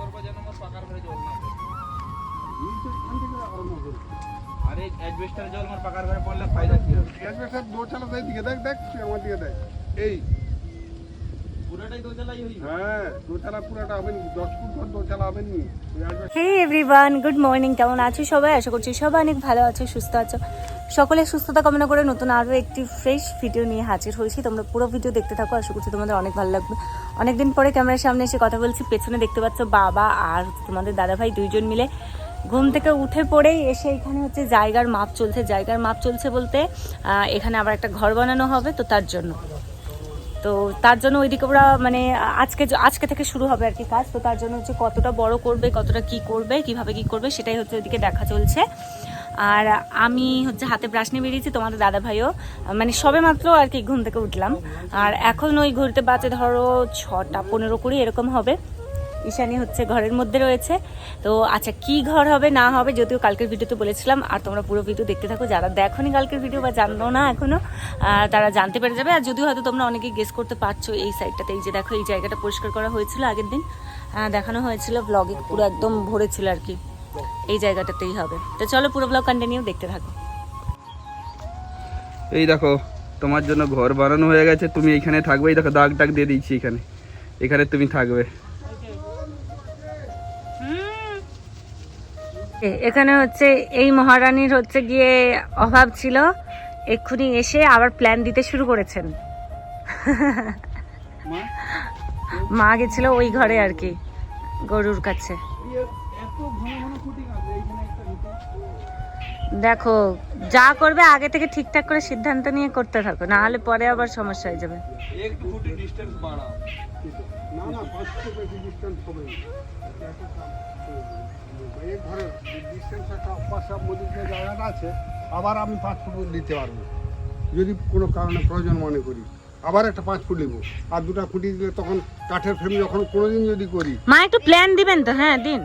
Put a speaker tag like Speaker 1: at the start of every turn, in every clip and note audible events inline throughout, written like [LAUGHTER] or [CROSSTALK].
Speaker 1: করব
Speaker 2: যেন আমার পাকার ঘরে জল না আর এই অ্যাডভেস্টার জল আমার পাকার ঘরে পড়লে ফায়দা কি হবে?
Speaker 1: অ্যাডভেস্টার দোচালা দেয় দিকে দেখ দেখ আমার দিকে দেখ এই।
Speaker 2: হয়ে।
Speaker 1: হ্যাঁ
Speaker 3: এভরিওয়ান গুড মর্নিং কেমন আছো সবাই? আশা করছি সবাই অনেক ভালো আছো সুস্থ আছো। সকলের সুস্থতা কামনা করে নতুন আরও একটি ফ্রেশ ভিডিও নিয়ে হাজির হয়েছি। তোমরা পুরো ভিডিও দেখতে থাকো আশা করছি তোমাদের অনেক ভালো লাগবে। অনেকদিন পরে ক্যামেরার সামনে এসে কথা বলছি, পেছনে দেখতে পাচ্ছ বাবা আর তোমাদের দাদাভাই দুইজন মিলে। ঘুম থেকে উঠে পড়েই এসে এখানে হচ্ছে জায়গার মাপ চলছে। জায়গার মাপ চলছে বলতে এখানে আবার একটা ঘর বানানো হবে তো তার জন্য। তো তার জন্য ওইদিকে ওরা মানে আজকে আজকে থেকে শুরু হবে আর কি কাজ। তো তার জন্য হচ্ছে কতটা বড় করবে, কতটা কি করবে, কীভাবে কি করবে সেটাই হচ্ছে ওইদিকে দেখা চলছে। আর আমি হচ্ছে হাতে ব্রাশ নিয়ে বেরিয়েছি তোমাদের দাদা ভাইও মানে সবে মাত্র আর কি ঘুম থেকে উঠলাম। আর এখন ওই ঘুরতে বাজে ধরো ছটা পনেরো কুড়ি এরকম হবে। ঈশানি হচ্ছে ঘরের মধ্যে রয়েছে। তো আচ্ছা কি ঘর হবে না হবে যদিও কালকের ভিডিওতে বলেছিলাম আর তোমরা পুরো ভিডিও দেখতে থাকো। যারা দেখোনি কালকের ভিডিও বা জানো না এখনও আহ, তারা জানতে পেরে যাবে। আর যদিও হয়তো তোমরা অনেকে গেস করতে পারছ এই সাইডটাতে এই যে দেখো এই জায়গাটা পরিষ্কার করা হয়েছিল আগের দিন। দেখানো হয়েছিল ব্লগে পুরো একদম ভরে ছিল আর কি। এই জায়গাটাতেই হবে। তো চলো পুরো ব্লগ কন্টিনিউ দেখতে থাকো।
Speaker 2: এই দেখো তোমার জন্য ঘর বানানো হয়ে গেছে তুমি এখানে থাকবে। এই দেখো দাগ টাগ দিয়ে দিচ্ছি এখানে। এখানে তুমি থাকবে।
Speaker 3: এখানে হচ্ছে এই মহারানীর হচ্ছে গিয়ে অভাব ছিল। এক্ষুনি এসে আবার প্ল্যান দিতে শুরু করেছেন।
Speaker 2: মা?
Speaker 3: মা গেছিল ওই ঘরে আর কি। গরুর কাছে।
Speaker 2: এত ঘন ঘন খুঁটি কাঁদবে এইখানে একটা ভিতর
Speaker 3: দেখো যা করবে আগে থেকে ঠিকঠাক করে সিদ্ধান্ত নিয়ে করতে থাকো না হলে পরে আবার সমস্যা হয়ে যাবে।
Speaker 1: আবার আমি পাঁচ ফুট দিতে পারব। যদি কোনো কারণে প্রয়োজন মনে করি। আবার একটা পাঁচ ফুট নেব আর দুটা খুঁটি দিলে তখন কাঠের ফ্রেম যখন কোনোদিন যদি করি।
Speaker 3: মা একটু প্ল্যান দিবেন তো হ্যাঁ দিন।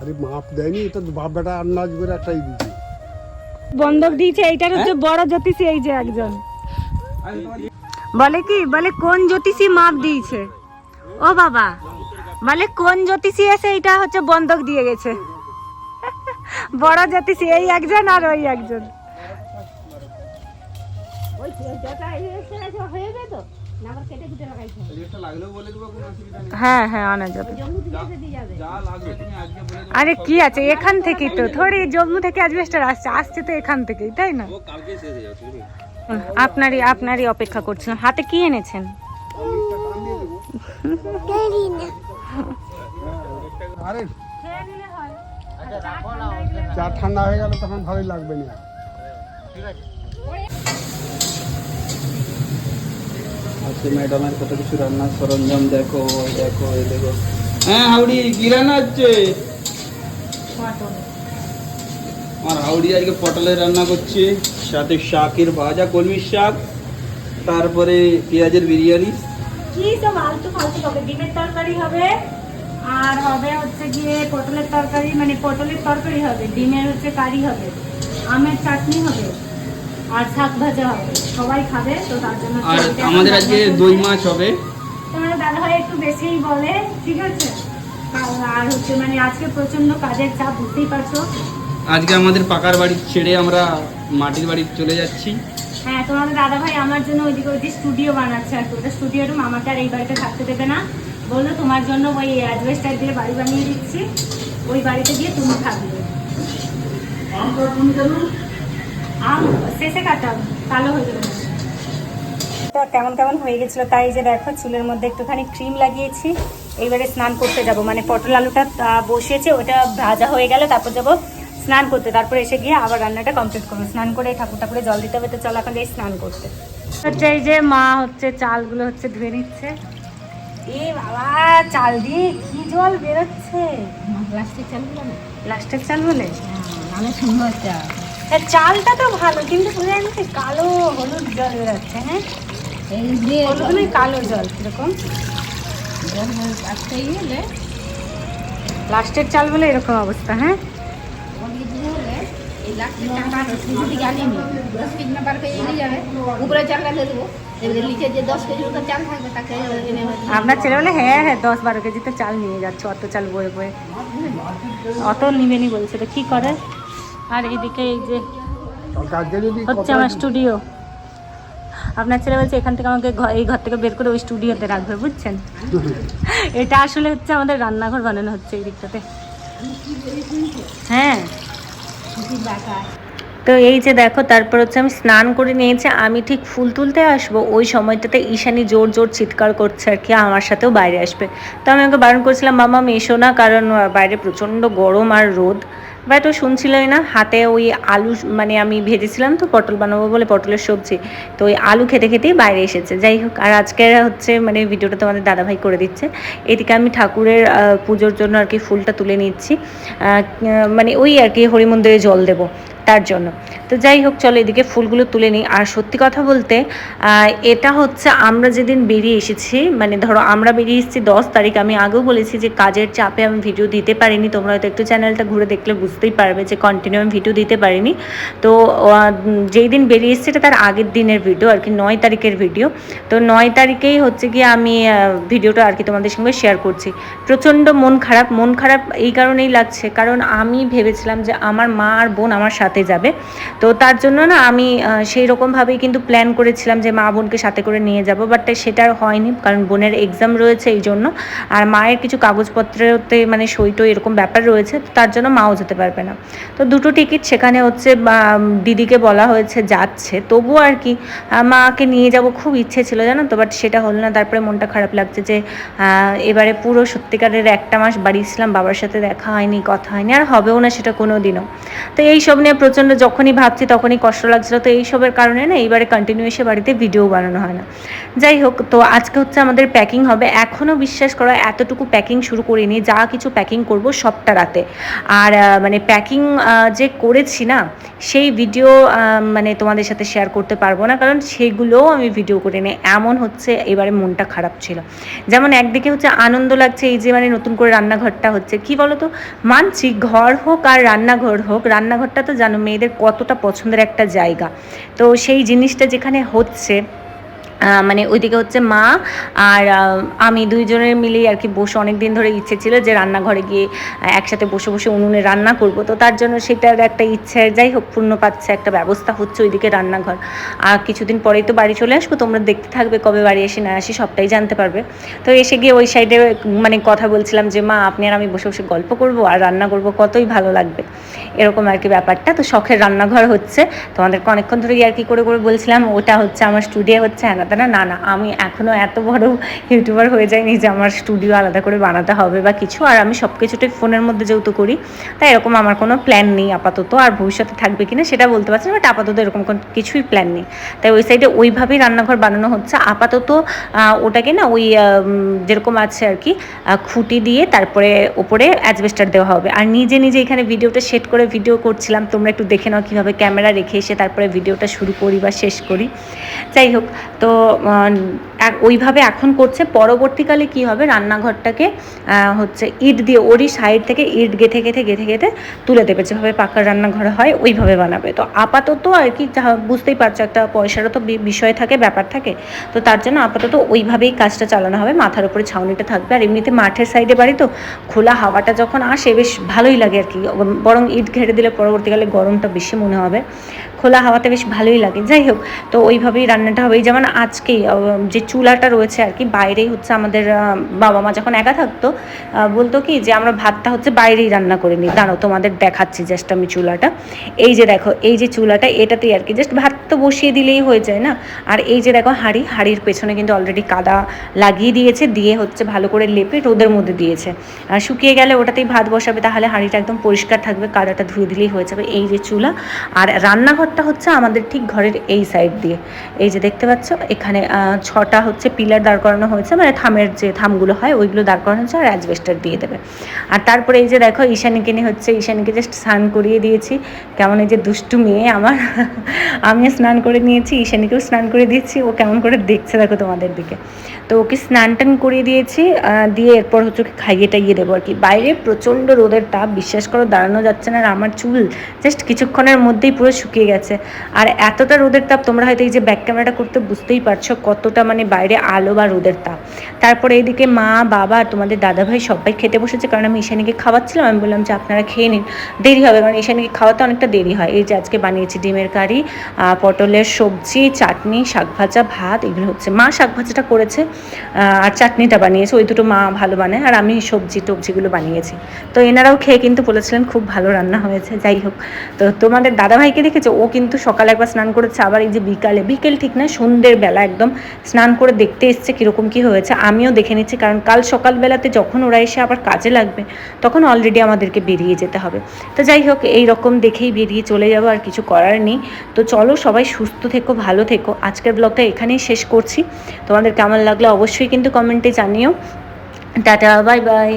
Speaker 1: আরে মাপ দেয়নি এটা তো বাপ বেটা আন্দাজ করে একটাই দিচ্ছে
Speaker 3: বন্ধক দিয়েছে এইটার হচ্ছে বড় জ্যোতিষী এই যে একজন। বলে কি বলে কোন জ্যোতিষী মাপ দিয়েছে? ও বাবা বলে কোন জ্যোতিষী এসে এটা হচ্ছে বন্ধক দিয়ে গেছে। [LAUGHS] বড় জ্যোতিষী এই একজন আর ওই একজন। হ্যাঁ হ্যাঁ আনা যাবে। আরে কি আছে? এখান থেকেই তো থোড়ি, জম্মু থেকে অ্যাডভেস্টার আসছে। আসছে তো এখান থেকেই, তাই না?
Speaker 2: ঠিক আছে
Speaker 3: আপনারই আপনারই অপেক্ষা করছিলাম। হাতে কি এনেছেন?
Speaker 1: চা ঠান্ডা হয়ে গেল, তখন ভালোই লাগবে না।
Speaker 2: আজকে ম্যাডামের কত কিছু রান্নার সরঞ্জাম দেখো ওই দেখো দেখো। হ্যাঁ হাউড়ি কি রান্না হচ্ছে? আমার হাউড়ি আজকে পটলের রান্না করছে সাথে শাকের ভাজা কলমির শাক তারপরে পেঁয়াজের বিরিয়ানি।
Speaker 3: কি সব আলতু ফালতু হবে? ডিমের তরকারি হবে আর হবে হচ্ছে গিয়ে পটলের তরকারি মানে পটলের তরকারি হবে ডিমের হচ্ছে কারি হবে আমের চাটনি হবে। আর শাক ভাজা হবে। সবাই খাবে তো তার জন্য
Speaker 2: আর আমাদের আজকে দই মাছ হবে।
Speaker 3: তোমার দাদা ভাই একটু বেশিই বলে ঠিক আছে? আর- আর হচ্ছে মানে আজকে প্রচণ্ড কাজের চাপ বুঝতেই পারছ?
Speaker 2: আজকে আমাদের পাকার বাড়ি ছেড়ে আমরা মাটির বাড়ি চলে যাচ্ছি।
Speaker 3: হ্যাঁ তোমাদের দাদা ভাই আমার জন্য ওইদিকে ওইদিকে স্টুডিও বানাচ্ছে আর কি। ওটা স্টুডিও রুম আমাকে আর এই বাড়িতে থাকতে দেবে না। বলল তোমার জন্য ওই অ্যাডভেস্টার দিয়ে বাড়ি বানিয়ে দিচ্ছি। ওই বাড়িতে গিয়ে তুমি থাকবে শেষে কাটাম কালো হয়ে যাবে। তো কেমন কেমন হয়ে গেছিল তাই যে দেখো চুলের মধ্যে একটুখানি ক্রিম লাগিয়েছি। এইবারে স্নান করতে যাব মানে পটল আলুটা বসিয়েছে ওটা ভাজা হয়ে গেলে তারপর যাব স্নান করতে। তারপর এসে গিয়ে আবার রান্নাটা কমপ্লিট করব। স্নান করে ঠাকুর ঠাকুরে জল দিতে হবে তো চল এখন যাই স্নান করতে। হচ্ছে এই যে মা হচ্ছে চালগুলো হচ্ছে ধুয়ে নিচ্ছে। এ বাবা চাল দিয়ে কি জল বেরোচ্ছে?
Speaker 4: প্লাস্টিক চালগুলো না?
Speaker 3: লাস্টের চাল বলে?
Speaker 4: নামে সুন্দর চা
Speaker 3: হ্যাঁ, চালটা তো ভালো কিন্তু বোঝা যায় না কি কালো হলুদ জল বেরোচ্ছে হ্যাঁ?
Speaker 4: এই
Speaker 3: হলুদ কালো জল
Speaker 4: গেলে
Speaker 3: লাস্টের চাল বলে এরকম অবস্থা হ্যাঁ?
Speaker 4: যে
Speaker 3: আপনার ছেলে বলে হ্যাঁ হ্যাঁ দশ বারো কেজি তো চাল নিয়ে যাচ্ছে অত চাল বয়ে বয়ে। অত নিবেনি বলছে তো কী করে? আর এদিকে এই যে হচ্ছে আমার স্টুডিও আপনার ছেলে বলছে এখান থেকে আমাকে এই ঘর থেকে বের করে ওই স্টুডিওতে রাখবে বুঝছেন? [LAUGHS] এটা আসলে হচ্ছে আমাদের রান্নাঘর বানানো হচ্ছে এই দিকটাতে। হ্যাঁ। তো এই যে দেখো তারপর হচ্ছে আমি স্নান করে নিয়েছি আমি ঠিক ফুল তুলতে আসব ওই সময়টাতে ঈশানি জোর জোর চিৎকার করছে আর কি আমার সাথেও বাইরে আসবে। তো আমি ওকে বারণ করছিলাম মামা এসো না কারণ বাইরে প্রচণ্ড গরম আর রোদ। বাট তো শুনছিলই না। হাতে ওই আলু মানে আমি ভেজেছিলাম তো, পটল বানাবো বলে পটলের সবজি। তো ওই আলু খেতে খেতেই বাইরে এসেছে। যাই হোক, আর আজকে হচ্ছে মানে ভিডিওটা তোমাদের দাদাভাই করে দিচ্ছে। এদিকে আমি ঠাকুরের পুজোর জন্য আর কি ফুলটা তুলে নিচ্ছি। মানে ওই আর কি হরিমন্দিরে জল দেবো। তার জন্য। তো যাই হোক, চলো এদিকে ফুলগুলো তুলে নিই। আর সত্যি কথা বলতে এটা হচ্ছে আমরা যেদিন বেরিয়ে এসেছি মানে ধরো আমরা বেরিয়ে এসেছি দশ তারিখ, আমি আগেও বলেছি যে কাজের চাপে আমি ভিডিও দিতে পারিনি। তোমরা হয়তো একটু চ্যানেলটা ঘুরে দেখলে বুঝতেই পারবে যে কন্টিনিউ আমি ভিডিও দিতে পারিনি। তো যেই দিন বেরিয়ে এসেছি, এটা তার আগের দিনের ভিডিও আর কি নয় তারিখের ভিডিও তো নয় তারিখেই হচ্ছে গিয়ে আমি ভিডিওটা আর কি তোমাদের সঙ্গে শেয়ার করছি। প্রচণ্ড মন খারাপ মন খারাপ এই কারণেই লাগছে। কারণ আমি ভেবেছিলাম যে আমার মা আর বোন আমার সাথে যাবে। তো তার জন্য না আমি সেই রকমভাবেই কিন্তু প্ল্যান করেছিলাম যে মা বোনকে সাথে করে নিয়ে যাব বাট সেটা হয়নি, কারণ বোনের এক্সাম রয়েছে এই জন্য। আর মায়ের কিছু কাগজপত্রেতে মানে সই টই এরকম ব্যাপার রয়েছে তার জন্য মাও যেতে পারবে না। তো দুটো টিকিট সেখানে হচ্ছে দিদিকে বলা হয়েছে যাচ্ছে। তবুও আর কি মাকে নিয়ে যাব খুব ইচ্ছে ছিল জানো তো বাট সেটা হলো না, তারপরে মনটা খারাপ লাগছে যে এবারে পুরো সত্যিকারের একটা মাস বাড়ি ছিলাম বাবার সাথে দেখা হয়নি, কথা হয়নি, আর হবেও না সেটা কোনো দিনও তো এই সব নিয়ে প্রচণ্ড যখনই ভাবছি তখনই কষ্ট লাগছিল। তো এই সবের কারণে না এইবারে কন্টিনিউ এসে বাড়িতে ভিডিও বানানো হয় না। যাই হোক, তো আজকে হচ্ছে আমাদের প্যাকিং হবে। এখনও বিশ্বাস করো এতটুকু প্যাকিং শুরু করিনি। যা কিছু প্যাকিং করব সবটা রাতে। আর মানে প্যাকিং যে করেছি না, সেই ভিডিও মানে তোমাদের সাথে শেয়ার করতে পারব না। কারণ সেগুলোও আমি ভিডিও করে নিই এমন হচ্ছে এবারে মনটা খারাপ ছিল। যেমন একদিকে হচ্ছে আনন্দ লাগছে, এই যে মানে নতুন করে রান্নাঘরটা হচ্ছে। কি বলো তো মানছি ঘর হোক আর রান্নাঘর হোক, রান্নাঘরটা তো জানো মেয়েদের কতটা পছন্দের একটা জায়গা। তো সেই জিনিসটা যেখানে হচ্ছে মানে ওইদিকে হচ্ছে মা আর আমি দুইজনের মিলেই আর কি বসে অনেক দিন ধরে ইচ্ছে ছিল যে রান্নাঘরে গিয়ে একসাথে বসে বসে উনুনে রান্না করব। তো তার জন্য সেটার একটা ইচ্ছে, যাই হোক, পূর্ণ পাচ্ছে, একটা ব্যবস্থা হচ্ছে ওইদিকে রান্নাঘর। আর কিছুদিন পরেই তো বাড়ি চলে আসব, তোমরা দেখতে থাকবে কবে বাড়ি এসে না আসি, সবটাই জানতে পারবে। তো এসে গিয়ে ওই সাইডে মানে কথা বলছিলাম যে, মা, আপনি আর আমি বসে বসে গল্প করব আর রান্না করব, কতই ভালো লাগবে। এরকম আর কি ব্যাপারটা। তো শখের রান্নাঘর হচ্ছে, তোমাদেরকে অনেকক্ষণ ধরে আর কি করে করে বলছিলাম, ওটা হচ্ছে আমার স্টুডিও হচ্ছে হ্যাঁ না না না, আমি এখনও এত বড় ইউটিউবার হয়ে যাইনি যে আমার স্টুডিও আলাদা করে বানাতে হবে বা কিছু। আর আমি সব কিছুটাই ফোনের মধ্যে যেহেতু করি, তাই এরকম আমার কোনো প্ল্যান নেই আপাতত। আর ভবিষ্যতে থাকবে কিনা সেটা বলতে পারছি না বাট আপাতত এরকম কোনো কিছুই প্ল্যান নেই। তাই ওই সাইডে ওইভাবেই রান্নাঘর বানানো হচ্ছে। আপাতত ওটাকে না ওই যেরকম আছে আর কি খুঁটি দিয়ে তারপরে ওপরে অ্যাজবেস্টার দেওয়া হবে। আর নিজে নিজে এখানে ভিডিওটা সেট করে ভিডিও করছিলাম। তোমরা একটু দেখে নাও কীভাবে ক্যামেরা রেখে এসে তারপরে ভিডিওটা শুরু করি বা শেষ করি। যাই হোক, তো 我们 ওইভাবে এখন করছে। পরবর্তীকালে কি হবে? রান্নাঘরটাকে হচ্ছে ইট দিয়ে, ওরই সাইড থেকে ইট গেঁথে গেঁথে গেঁথে গেঁথে তুলে দেবে। যেভাবে পাকা রান্নাঘর হয়, ওইভাবে বানাবে। তো আপাতত আর কি বুঝতেই পারছ, একটা পয়সারও তো বিষয় থাকে, ব্যাপার থাকে। তো তার জন্য আপাতত ওইভাবেই কাজটা চালানো হবে। মাথার উপরে ছাউনিটা থাকবে। আর এমনিতে মাঠের সাইডে বাড়ি তো খোলা হাওয়াটা যখন আসে, বেশ ভালোই লাগে আর কি। বরং ইট ঘেরে দিলে পরবর্তীকালে গরমটা বেশি মনে হবে। খোলা হাওয়াতে বেশ ভালোই লাগে। যাই হোক, তো ওইভাবেই রান্নাটা হবে। যেমন আজকেই যে চুলাটা রয়েছে আর কি, বাইরেই হচ্ছে আমাদের বাবা মা যখন একা থাকতো বলতো কি যে আমরা ভাতটা হচ্ছে বাইরেই রান্না করে নিই। দাঁড়াও, তোমাদের দেখাচ্ছি জাস্ট আমি চুলাটা। এই যে দেখো, এই যে চুলাটা, এটাতেই আর কি জাস্ট ভাত তো বসিয়ে দিলেই হয়ে যায় না? আর এই যে দেখো হাঁড়ি, হাঁড়ির পেছনে কিন্তু অলরেডি কাদা লাগিয়ে দিয়েছে, দিয়ে হচ্ছে ভালো করে লেপে রোদের মধ্যে দিয়েছে। আর শুকিয়ে গেলে ওটাতেই ভাত বসাবে, তাহলে হাঁড়িটা একদম পরিষ্কার থাকবে, কাদাটা ধুয়ে দিলেই হয়ে যাবে এই যে চুলা। আর রান্নাঘরটা হচ্ছে আমাদের ঠিক ঘরের এই সাইড দিয়ে। এই যে দেখতে পাচ্ছ, এখানে ছটা একটা হচ্ছে পিলার দাঁড় করানো হয়েছে মানে থামের যে থামগুলো হয়, ওইগুলো দাঁড় করানো হয়েছে, আর অ্যাজবেস্টার দিয়ে দেবে। আর তারপরে এই যে দেখো, ঈশানীকে নিয়ে হচ্ছে, ঈশানীকে জাস্ট স্নান করিয়ে দিয়েছি। কেমন এই যে দুষ্টু মেয়ে আমার। [LAUGHS] আমিও স্নান করে নিয়েছি, ঈশানীকেও স্নান করে দিয়েছি, ও কেমন করে দেখছে দেখো তোমাদের দিকে। তো ওকে স্নান টান করিয়ে দিয়েছি দিয়ে এরপর হচ্ছে ওকে খাইয়ে টাইয়ে দেবো আর কি। বাইরে প্রচণ্ড রোদের তাপ, বিশ্বাস করো দাঁড়ানো যাচ্ছে না, আর আমার চুল জাস্ট কিছুক্ষণের মধ্যেই পুরো শুকিয়ে গেছে। আর এতটা রোদের তাপ তোমরা হয়তো এই যে ব্যাক ক্যামেরাটা করতে বুঝতেই পারছ কতটা মানে বাইরে আলো বা রোদের তাপ। তারপরে এইদিকে মা, বাবা আর তোমাদের দাদাভাই সবাই খেতে বসেছে কারণ আমি ঈশানীকে খাওয়াচ্ছিলাম। আমি বললাম যে আপনারা খেয়ে নিন, দেরি হবে কারণ ঈশানীকে খাওয়াতে অনেকটা দেরি হয়। এই যে আজকে বানিয়েছি ডিমের কারি পটলের সবজি, চাটনি শাক ভাজা ভাত, এগুলো হচ্ছে। মা শাক ভাজাটা করেছে আর চাটনিটা বানিয়েছে। ওই দুটো মা ভালো বানায়, আর আমি সবজি টবজিগুলো বানিয়েছি। তো এনারাও খেয়ে কিন্তু বলেছিলেন খুব ভালো রান্না হয়েছে, যাই হোক। তো তোমাদের দাদাভাইকে দেখেছে? ও কিন্তু সকালে একবার স্নান করেছে, আবার এই যে বিকালে, বিকেল ঠিক না সন্ধ্যের বেলা একদম স্নান করে দেখতে এসছে কীরকম কী হয়েছে, আমিও দেখে নিচ্ছি। কারণ কাল সকালবেলাতে যখন ওরা এসে আবার কাজে লাগবে, তখন অলরেডি আমাদেরকে বেরিয়ে যেতে হবে। তো যাই হোক, এই রকম দেখেই বেরিয়ে চলে যাব, আর কিছু করার নেই। তো চলো সবাই সুস্থ থেকো, ভালো থেকো। আজকের ব্লগটা এখানেই শেষ করছি। তোমাদের কেমন লাগল অবশ্যই কিন্তু কমেন্টে জানিও। Tata bye bye